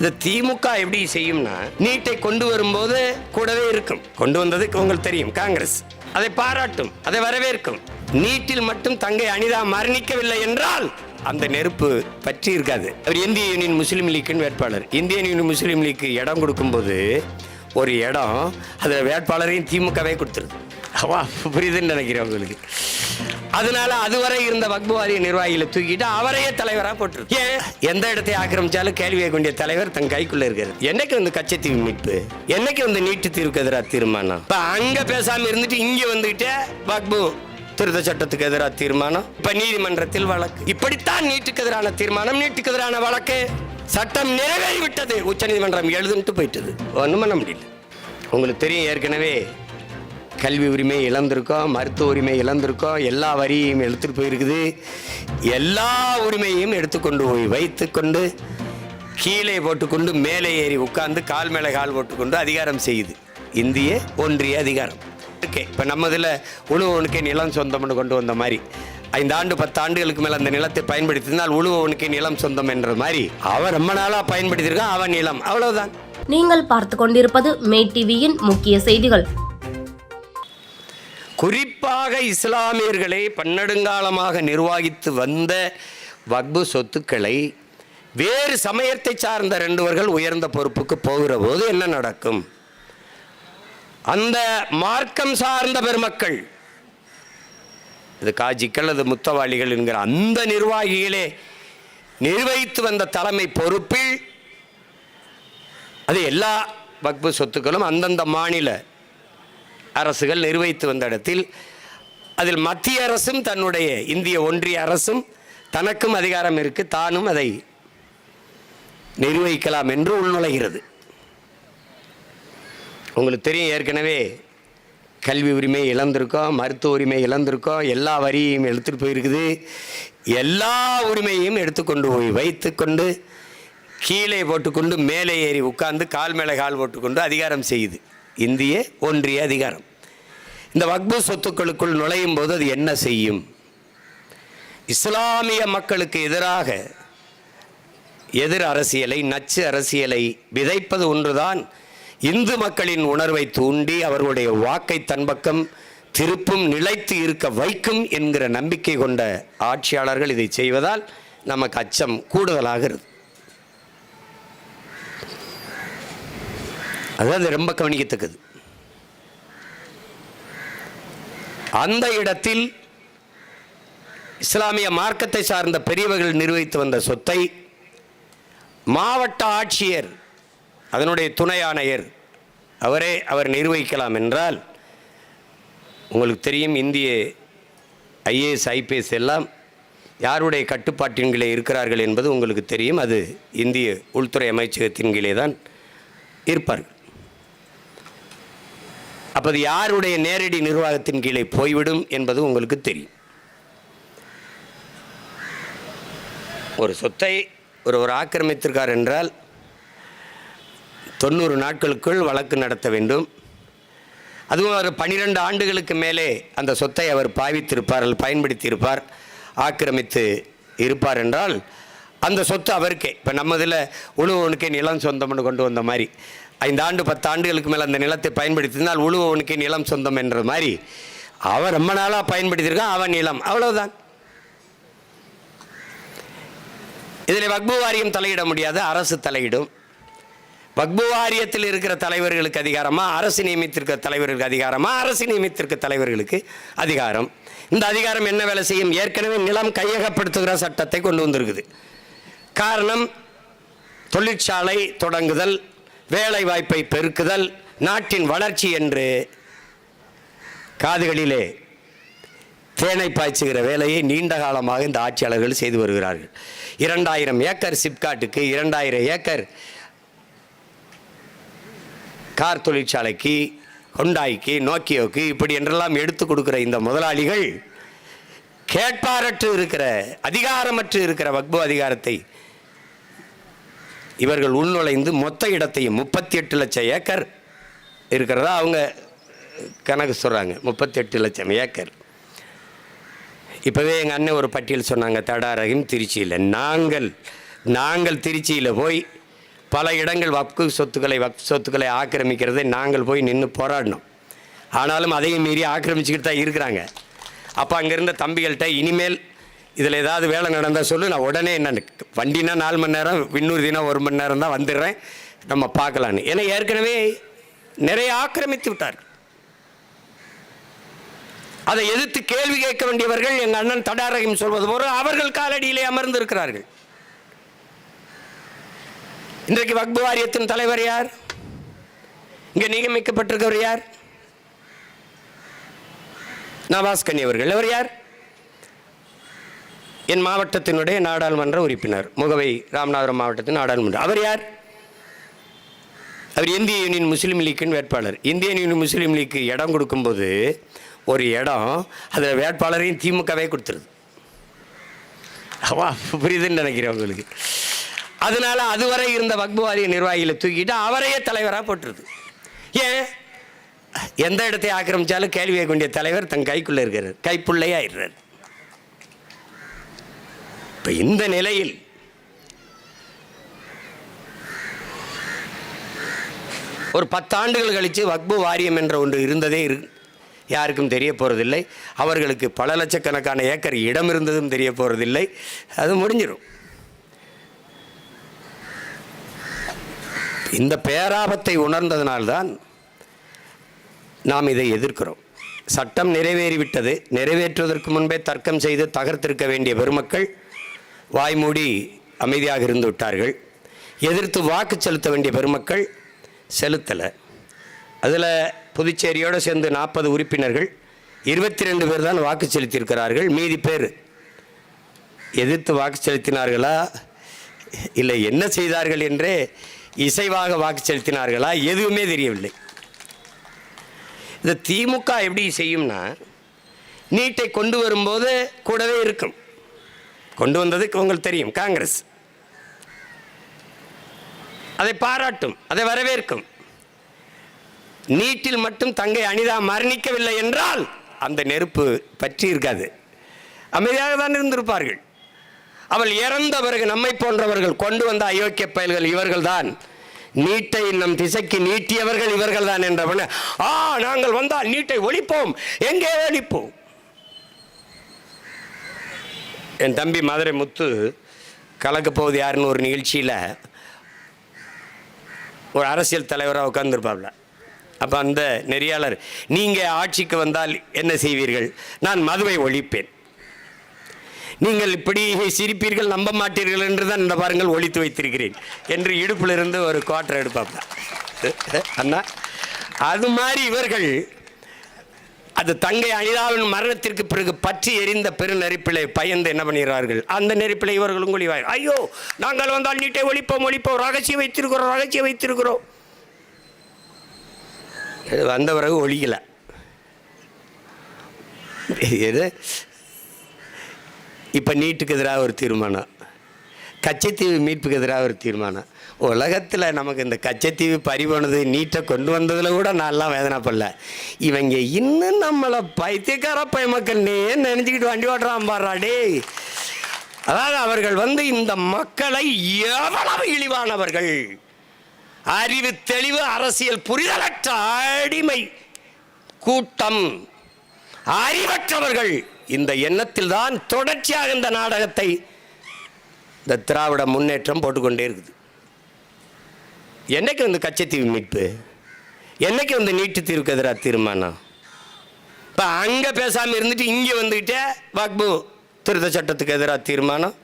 இந்த திமுக எப்படி செய்யும்னா நீட்டை கொண்டு வரும்போது கூடவே இருக்கும். கொண்டு வந்தது உங்களுக்கு தெரியும் காங்கிரஸ். அதை பாராட்டும் அதை வரவேற்கும். நீட்டில் மட்டும் தங்கை அனிதா மரணிக்கவில்லை என்றால் அந்த நெருப்பு பற்றி இருக்காது. அவர் இந்திய யூனியன் முஸ்லீம் லீக்கின் வேட்பாளர். இந்திய யூனியன் முஸ்லீம் லீக்கு இடம் கொடுக்கும்போது ஒரு இடம் அதில் வேட்பாளரையும் திமுகவே கொடுத்துருது. அவா புரியுதுன்னு நினைக்கிறேன் உங்களுக்கு. அதனால அதுவரை இருந்த வக்பு வாரிய நிர்வாகிகளை தூக்கிட்டு அவரையே தலைவராக போட்டு ஏன்? எந்த இடத்தை ஆக்கிரமிச்சாலும் கேள்வி கேட்க வேண்டிய தலைவர் தன் கைக்குள்ள இருக்காரு. என்னைக்கு வந்து கச்சத்தீவு மீட்பு? என்னைக்கு வந்து நீட்டு தீர்வுக்கு எதிராக தீர்மானம்? இப்ப அங்க பேசாம இருந்துட்டு இங்க வந்துக்கிட்டே வக்பு திருத்த சட்டத்துக்கு எதிராக தீர்மானம்? இப்ப நீதிமன்றத்தில் வழக்கு. இப்படித்தான் நீட்டுக்கு எதிரான தீர்மானம் நீட்டுக்கு எதிரான வழக்கு. சட்டம் நிறைவேறி விட்டது உச்சநீதிமன்றம் எழுதுன்ட்டு போயிட்டது. ஒன்றும் பண்ண முடியல. உங்களுக்கு தெரியும் ஏற்கனவே கல்வி உரிமை இழந்திருக்கோம் மருத்துவ உரிமை இழந்திருக்கோம் எல்லா வரியையும் எடுத்துகிட்டு போயிருக்குது. எல்லா உரிமையும் எடுத்துக்கொண்டு போய் வைத்துக்கொண்டு கீழே போட்டுக்கொண்டு மேலே ஏறி உட்கார்ந்து கால் மேலே கால் போட்டுக்கொண்டு அதிகாரம் செய்யுது. இந்திய ஒன்றிய அதிகாரம். ஓகே இப்போ நம்ம இதில் உழுவனுக்கே நிலம் சொந்தம்னு கொண்டு வந்த மாதிரி. ஐந்து ஆண்டு பத்து ஆண்டுகளுக்கு மேலே அந்த நிலத்தை பயன்படுத்தினால் உழுவனுக்கே நிலம் சொந்தம் என்ற மாதிரி. அவன் ரொம்ப நாளாக பயன்படுத்தியிருக்கான் அவன் நிலம். அவ்வளவுதான். நீங்கள் பார்த்து கொண்டிருப்பது மே டிவியின் முக்கிய செய்திகள். குறிப்பாக இஸ்லாமியர்களை பன்னெடுங்காலமாக நிர்வகித்து வந்த வக்பு சொத்துக்களை வேறு சமயத்தை சார்ந்த ரெண்டுவர்கள் உயர்ந்த பொறுப்புக்கு போகிற போது என்ன நடக்கும்? அந்த மார்க்கம் சார்ந்த பெருமக்கள் இது காஜிக்கள் அது முத்தவாளிகள் என்கிற அந்த நிர்வாகிகளே நிர்வகித்து வந்த தலைமை பொறுப்பில் அது எல்லா வக்பு சொத்துக்களும் அந்தந்த மாநில அரசுகள் நிர்வகித்து வந்த இடத்தில் அதில் மத்திய அரசும் தன்னுடைய இந்திய ஒன்றிய அரசும் தனக்கும் அதிகாரம் இருக்கு தானும் அதை நிர்வகிக்கலாம் என்று உள்நுழைகிறது. உங்களுக்கு தெரியும் ஏற்கனவே கல்வி உரிமை இழந்திருக்கோம் மருத்துவ உரிமை இழந்திருக்கோம் எல்லா வரியையும் எடுத்துகிட்டு போயிருக்குது. எல்லா உரிமையும் எடுத்துக்கொண்டு போய் வைத்துக்கொண்டு கீழே போட்டுக்கொண்டு மேலே ஏறி உட்கார்ந்து கால் மேலே கால் போட்டுக்கொண்டு அதிகாரம் செய்யுது. இந்திய ஒன்றிய அதிகாரம். இந்த வக்பு சொத்துக்களுக்குள் நுழையும் போது அது என்ன செய்யும்? இஸ்லாமிய மக்களுக்கு எதிராக எதிர் அரசியலை நச்சு அரசியலை விதைப்பது ஒன்றுதான். இந்து மக்களின் உணர்வை தூண்டி அவர்களுடைய வாக்கை தன் பக்கம் திருப்பும் நிலைத்து இருக்க வைக்கும் என்கிற நம்பிக்கை கொண்ட ஆட்சியாளர்கள் இதை செய்வதால் நமக்கு அச்சம் கூடுதலாகிறது அதாவது ரொம்ப கவனிக்கத்தக்கது. அந்த இடத்தில் இஸ்லாமிய மார்க்கத்தை சார்ந்த பெரியவர்கள் நிர்வகித்து வந்த சொத்தை மாவட்ட ஆட்சியர் அதனுடைய துணை ஆணையர் அவரே அவர் நிர்வகிக்கலாம் என்றால் உங்களுக்கு தெரியும் இந்திய ஐஏஎஸ் ஐபிஎஸ் எல்லாம் யாருடைய கட்டுப்பாட்டின் கீழே இருக்கிறார்கள் என்பது உங்களுக்கு தெரியும். அது இந்திய உள்துறை அமைச்சகத்தின் கீழே தான் இருப்பார்கள். அப்போ அது யாருடைய நேரடி நிர்வாகத்தின் கீழே போய்விடும் என்பது உங்களுக்கு தெரியும். ஒரு சொத்தை ஒரு ஒரு ஆக்கிரமித்திருக்கார் என்றால் தொண்ணூறு நாட்களுக்குள் வழக்கு நடத்த வேண்டும். அதுவும் அவர் பன்னிரெண்டு ஆண்டுகளுக்கு மேலே அந்த சொத்தை அவர் பாவித்திருப்பார் அல்லது பயன்படுத்தியிருப்பார் ஆக்கிரமித்து இருப்பார் என்றால் அந்த சொத்து அவருக்கே. இப்போ நம்ம இதில் உழுவனுக்கே நிலம் சொந்தம்னு கொண்டு வந்த மாதிரி. ஐந்து ஆண்டு பத்து ஆண்டுகளுக்கு மேலே அந்த நிலத்தை பயன்படுத்தினால் உழுவனுக்கு நிலம் சொந்தம் என்ற மாதிரி. அவன் ரொம்ப நாளாக பயன்படுத்தியிருக்கான் அவன் நிலம். அவ்வளவுதான். இதில் வக்பு வாரியம் தலையிட முடியாது அரசு தலையிடும். வக்பு வாரியத்தில் இருக்கிற தலைவர்களுக்கு அதிகாரமாக அரசு நியமித்திருக்கிற தலைவர்களுக்கு அதிகாரமாக அரசு நியமித்திருக்க தலைவர்களுக்கு அதிகாரம். இந்த அதிகாரம் என்ன வேலை செய்யும்? ஏற்கனவே நிலம் கையகப்படுத்துகிற சட்டத்தை கொண்டு வந்திருக்குது. காரணம் தொழிற்சாலை தொடங்குதல் வேலை வாய்ப்பை பெருக்குதல் நாட்டின் வளர்ச்சி என்று காதுகளிலே தேனை பாய்ச்சுகிற வேலையை நீண்ட காலமாக இந்த ஆட்சியாளர்கள் செய்து வருகிறார்கள். இரண்டாயிரம் ஏக்கர் சிப்காட்டுக்கு இரண்டாயிரம் ஏக்கர் கார் தொழிற்சாலைக்கு ஹொண்டாய்க்கு நோக்கியோக்கு இப்படி என்றெல்லாம் எடுத்து கொடுக்குற இந்த முதலாளிகள் கேட்பாரற்று இருக்கிற அதிகாரமற்று இருக்கிற வக்பு அதிகாரத்தை இவர்கள் உள்நுழைந்து மொத்த இடத்தையும் முப்பத்தி எட்டு லட்சம் ஏக்கர் இருக்கிறதா அவங்க கணக்கு சொல்கிறாங்க முப்பத்தி எட்டு லட்சம் ஏக்கர். இப்போவே எங்கள் அண்ணன் ஒரு பட்டியல் சொன்னாங்க தடாரகம் திருச்சியில். நாங்கள் நாங்கள் திருச்சியில் போய் பல இடங்கள் வக்கு சொத்துக்களை வக் சொத்துக்களை ஆக்கிரமிக்கிறதை நாங்கள் போய் நின்று போராடினோம். ஆனாலும் அதையும் மீறி ஆக்கிரமிச்சுக்கிட்டு தான் இருக்கிறாங்க. அப்போ அங்கே இருந்த தம்பிகள்கிட்ட இனிமேல் இதில் ஏதாவது வேலை நடந்தால் சொல்லு நான் உடனே என்ன வண்டினா நாலு மணி நேரம் விண்ணூர் தினம் ஒரு மணி நேரம் தான் வந்துடுறேன். நம்ம பார்க்கலான்னு. ஏன்னா ஏற்கனவே நிறைய ஆக்கிரமித்து விட்டார் அதை எதிர்த்து கேள்வி கேட்க வேண்டியவர்கள் எங்கள் அண்ணன் தடாரகம் சொல்வது போல அவர்கள் காலடியிலே அமர்ந்திருக்கிறார்கள். இன்றைக்கு வக்பு வாரியத்தின் தலைவர் யார்? இங்கே நியமிக்கப்பட்டிருக்கவர் யார்? நவாஸ் கனி அவர்கள். அவர் யார்? என் மாவட்டத்தினுடைய நாடாளுமன்ற உறுப்பினர் முகவை ராமநாதபுரம் மாவட்டத்தின் நாடாளுமன்றம் அவர் யார்? அவர் இந்திய யூனியன் முஸ்லீம் லீக்கின் வேட்பாளர். இந்திய யூனியன் முஸ்லீம் லீக்கு இடம் கொடுக்கும்போது ஒரு இடம் அதில் வேட்பாளரையும் திமுகவே கொடுத்துருது. அவா புரியுதுன்னு நினைக்கிறேன் உங்களுக்கு. அதனால் அதுவரை இருந்த வக்புவாரிய நிர்வாகிகளை தூக்கிட்டு அவரையே தலைவராக போட்டுருது. ஏன்? எந்த இடத்தை ஆக்கிரமிச்சாலும் கேள்வி கேட்க வேண்டிய தலைவர் தன் கைக்குள்ளே இருக்கிறார். கைப்புள்ளையாகிடுறார் இப்போ இந்த நிலையில் ஒரு பத்தாண்டுகள் கழித்து வக்பு வாரியம் என்ற ஒன்று இருந்ததே இரு யாருக்கும் தெரிய போகிறதில்லை அவர்களுக்கு பல லட்சக்கணக்கான ஏக்கர் இடம் இருந்ததும் தெரிய போகிறதில்லை அது முடிஞ்சிடும் இந்த பேராபத்தை உணர்ந்ததனால்தான் நாம் இதை எதிர்க்கிறோம். சட்டம் நிறைவேறிவிட்டது. நிறைவேற்றுவதற்கு முன்பே தர்க்கம் செய்து தகர்த்திருக்க வேண்டிய பெருமக்கள் வாய்மூடி அமைதியாக இருந்து விட்டார்கள். எதிர்த்து வாக்கு செலுத்த வேண்டிய பெருமக்கள் செலுத்தலை. அதில் புதுச்சேரியோடு சேர்ந்து நாற்பது உறுப்பினர்கள் இருபத்தி ரெண்டு பேர் தான் வாக்கு செலுத்தியிருக்கிறார்கள். மீதி பேர் எதிர்த்து வாக்கு செலுத்தினார்களா? இல்லை என்ன செய்தார்கள் என்றே இசைவாக வாக்கு செலுத்தினார்களா? எதுவுமே தெரியவில்லை. இந்த திமுக எப்படி செய்யும்னா நீட்டை கொண்டு வரும்போது கூடவே இருக்கும். கொண்டு வந்ததுக்கு உங்களுக்கு தெரியும் காங்கிரஸ். அதை பாராட்டும் அதை வரவேற்கும். நீட்டில் மட்டும் தங்கை அனிதா மரணிக்கவில்லை என்றால் அந்த நெருப்பு பற்றி இருக்காது. அமைதியாக தான் இருந்திருப்பார்கள். அவள் இறந்த பிறகு நம்மை போன்றவர்கள் கொண்டு வந்த அயோக்கிய பயல்கள் இவர்கள்தான் நீட்டை நம் திசைக்கு நீட்டியவர்கள் இவர்கள் தான் என்றவன ஆ நாங்கள் வந்தால் நீட்டை ஒழிப்போம் எங்கே ஒழிப்போம்? என் தம்பி மதுரை முத்து கலக்கப்போவது யாருன்னு ஒரு நிகழ்ச்சியில் ஒரு அரசியல் தலைவராக உட்காந்துருப்பாப்ல அப்போ அந்த நெறியாளர் நீங்கள் ஆட்சிக்கு வந்தால் என்ன செய்வீர்கள்? நான் மதுவை ஒழிப்பேன். நீங்கள் இப்படி சிரிப்பீர்கள் நம்ப மாட்டீர்கள் என்று தான் இந்த பாருங்கள் ஒழித்து வைத்திருக்கிறேன். என்று இடுப்பிலிருந்து ஒரு குவார்டர் எடுப்பாப்ல. அண்ணா அது மாதிரி இவர்கள் அது தங்கை அனிதாவின் மரணத்திற்கு பிறகு பற்றி எரிந்த பெரு நெருப்பிலை பயந்து என்ன பண்ணுகிறார்கள்? அந்த நெருப்பிலை இவர்களும் ஒளிவாய் ஐயோ நாங்கள் வந்தால் நீட்டை ஒழிப்போம் ஒழிப்போம். ரகசியம் வைத்திருக்கிறோம் ரகசியம் வைத்திருக்கிறோம். இது வந்த பிறகு ஒழிக்கல. இது இப்போ நீட்டுக்கு எதிராக ஒரு தீர்மானம். கச்சத்தீவு மீட்புக்கு எதிராக ஒரு தீர்மானம். உலகத்தில் நமக்கு இந்த கச்சத்தீவு பறிபோனது நீட்டை கொண்டு வந்ததில் கூட நான்லாம் வேதனைப்படல. இவங்க இன்னும் நம்மளை பைத்தியக்கார பயமக்கள்னே நினச்சிக்கிட்டு வண்டி ஓட்டுறான் பாடுறா டேய். அதாவது அவர்கள் வந்து இந்த மக்களை எவ்வளவு இழிவானவர்கள். அறிவு தெளிவு அரசியல் புரிதலற்ற அடிமை கூட்டம் அறிவற்றவர்கள். இந்த எண்ணத்தில் தான் தொடர்ச்சியாக இந்த நாடகத்தை இந்த திராவிட முன்னேற்றம் போட்டுக்கொண்டே இருக்குது. என்னைக்கு வந்து கச்சத்தீவு மீட்பு? என்னைக்கு வந்து நீட்டு தீர்வுக்கு எதிராக தீர்மானம்? இப்போ அங்கே பேசாமல் இருந்துட்டு இங்கே வந்துக்கிட்டே வக்பு திருத்த சட்டத்துக்கு எதிராக தீர்மானம்?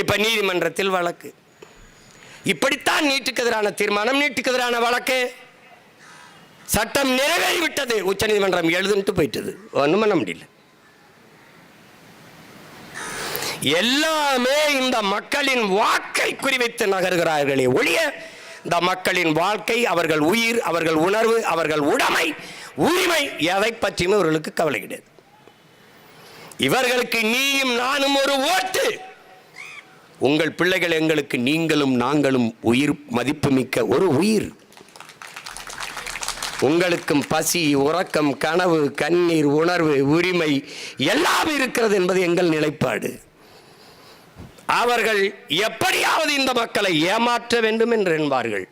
இப்போ நீதிமன்றத்தில் வழக்கு. இப்படித்தான் நீட்டுக்கு எதிரான தீர்மானம் நீட்டுக்கு எதிரான வழக்கு. சட்டம் நிறைவேறிவிட்டது. உச்சநீதிமன்றம் எழுதுன்ட்டு போயிட்டது. ஒன்றும் பண்ண முடியல. எல்லாமே இந்த மக்களின் வாக்கை குறிவைத்து நகர்கிறார்களே ஒழிய இந்த மக்களின் வாழ்க்கை அவர்கள் உயிர் அவர்கள் உணர்வு அவர்கள் உடைமை உரிமை எதை பற்றியும் இவர்களுக்கு கவலை கிடையாது. இவர்களுக்கு நீயும் நானும் ஒரு ஓட்டு. உங்கள் பிள்ளைகள் எங்களுக்கு நீங்களும் நாங்களும் உயிர் மதிப்புமிக்க ஒரு உயிர். உங்களுக்கும் பசி உறக்கம் கனவு கண்ணீர் உணர்வு உரிமை எல்லாம் இருக்கிறது என்பது எங்கள் நிலைப்பாடு. அவர்கள் எப்படியாவது இந்த மக்களை ஏமாற்ற வேண்டும் என்று என்பார்கள்.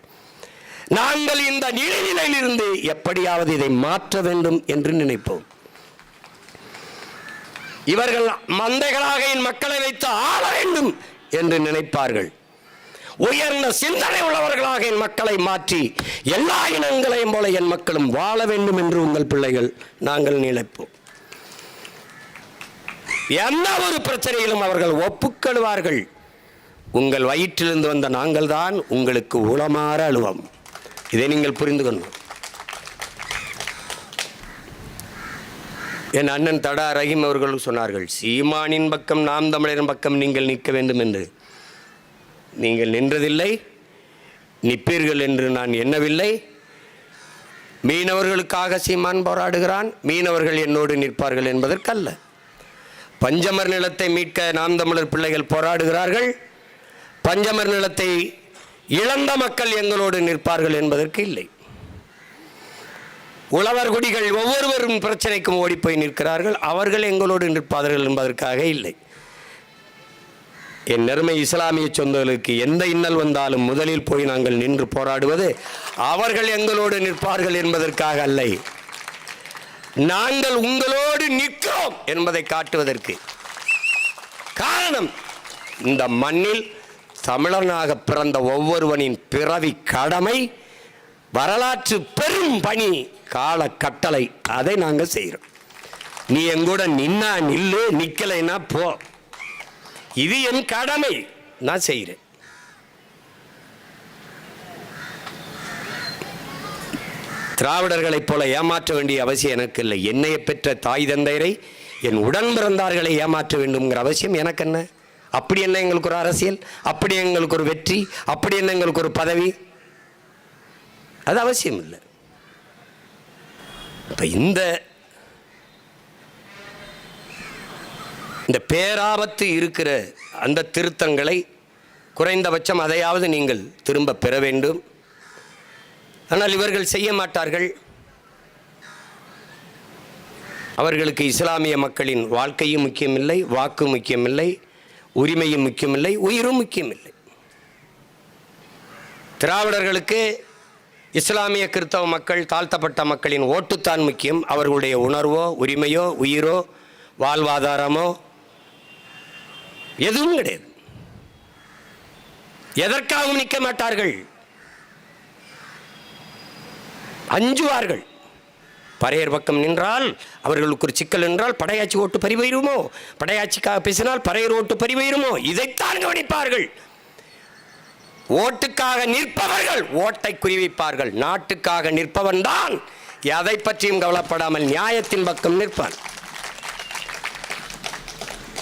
நாங்கள் இந்த நிலையிலிருந்து எப்படியாவது இதை மாற்ற வேண்டும் என்று நினைப்போம். இவர்கள் மந்தைகளாக என் மக்களை வைத்து ஆள வேண்டும் என்று நினைப்பார்கள். உயர்ந்த சிந்தனை உள்ளவர்களாக என் மக்களை மாற்றி எல்லா இனங்களையும் போல என் மக்களும் வாழ வேண்டும் என்று உங்கள் பிள்ளைகள் நாங்கள் நினைப்போம். எந்த ஒரு பிரச்சனையிலும் அவர்கள் ஒப்புக்கொள்வார்கள். உங்கள் வயிற்றிலிருந்து வந்த நாங்கள் தான் உங்களுக்கு உளமாற அழுவம். இதை நீங்கள் புரிந்து கொள்ளும் என் அண்ணன் தடா ரஹீம் அவர்கள் சொன்னார்கள் சீமானின் பக்கம் நாம் தமிழரின் பக்கம் நீங்கள் நிற்க வேண்டும் என்று. நீங்கள் நின்றதில்லை நிற்பீர்கள் என்று நான் எண்ணவில்லை. மீனவர்களுக்காக சீமான் போராடுகிறான் மீனவர்கள் என்னோடு நிற்பார்கள் என்பதற்கல்ல. பஞ்சமர் நிலத்தை மீட்க நாம் தமிழர் பிள்ளைகள் போராடுகிறார்கள். பஞ்சமர் நிலத்தை இழந்த மக்கள் எங்களோடு நிற்பார்கள் என்பதற்கு இல்லை. உழவர் குடிகள் ஒவ்வொருவரும் பிரச்சனைக்கும் ஓடிப்போய் நிற்கிறார்கள். அவர்கள் எங்களோடு நிற்பார்கள் என்பதற்காக இல்லை. என் நெருமை இஸ்லாமிய சொந்தங்களுக்கு எந்த இன்னல் வந்தாலும் முதலில் போய் நாங்கள் நின்று போராடுவது அவர்கள் எங்களோடு நிற்பார்கள் என்பதற்காக அல்ல. நாங்கள் உங்களோடு நிற்கிறோம் என்பதை காட்டுவதற்கு காரணம் இந்த மண்ணில் தமிழனாக பிறந்த ஒவ்வொருவனின் பிறவி கடமை வரலாற்று பெரும் பணி கால கட்டளை அதை நாங்கள் செய்கிறோம். நீ எங்கூட நின்னா நில்லு நிற்கலைன்னா போ. இது என் கடமை நான் செய்கிறேன். திராவிடர்களைப் போல ஏமாற்ற வேண்டிய அவசியம் எனக்கு இல்லை என்னைய பெற்ற தாய் தந்தையரை என் உடன் பிறந்தார்களை ஏமாற்ற வேண்டும்ங்கிற அவசியம் எனக்கு என்ன? அப்படி என்ன எங்களுக்கு ஒரு அரசியல்? அப்படி எங்களுக்கு ஒரு வெற்றி? அப்படி என்ன எங்களுக்கு ஒரு பதவி? அது அவசியம் இல்லை. இப்போ இந்த இந்த பேராபத்து இருக்கிற அந்த திருத்தங்களை குறைந்தபட்சம் அதையாவது நீங்கள் திரும்ப பெற வேண்டும். ஆனால் இவர்கள் செய்ய மாட்டார்கள். அவர்களுக்கு இஸ்லாமிய மக்களின் வாழ்க்கையும் முக்கியமில்லை வாக்கு முக்கியமில்லை உரிமையும் முக்கியமில்லை உயிரும் முக்கியமில்லை. திராவிடர்களுக்கு இஸ்லாமிய கிறிஸ்தவ மக்கள் தாழ்த்தப்பட்ட மக்களின் ஓட்டுத்தான் முக்கியம். அவர்களுடைய உணர்வோ உரிமையோ உயிரோ வாழ்வாதாரமோ எதுவும் கிடையாது. எதற்காகவும் நிற்க மாட்டார்கள். அஞ்சுவார்கள். பறையர் பக்கம் நின்றால் அவர்களுக்கு ஒரு சிக்கல் என்றால் படையாச்சி ஓட்டு பறிவயிருமோ படையாட்சிக்காக பேசினால் பறையர் ஓட்டு பறிவயிருமோ இதைத்தான் கவனிப்பார்கள். ஓட்டுக்காக நிற்பவர்கள் ஓட்டை குறிவிப்பார்கள். நாட்டுக்காக நிற்பவன் தான். எதை பற்றியும் கவலைப்படாமல் நியாயத்தின் பக்கம் நிற்பான்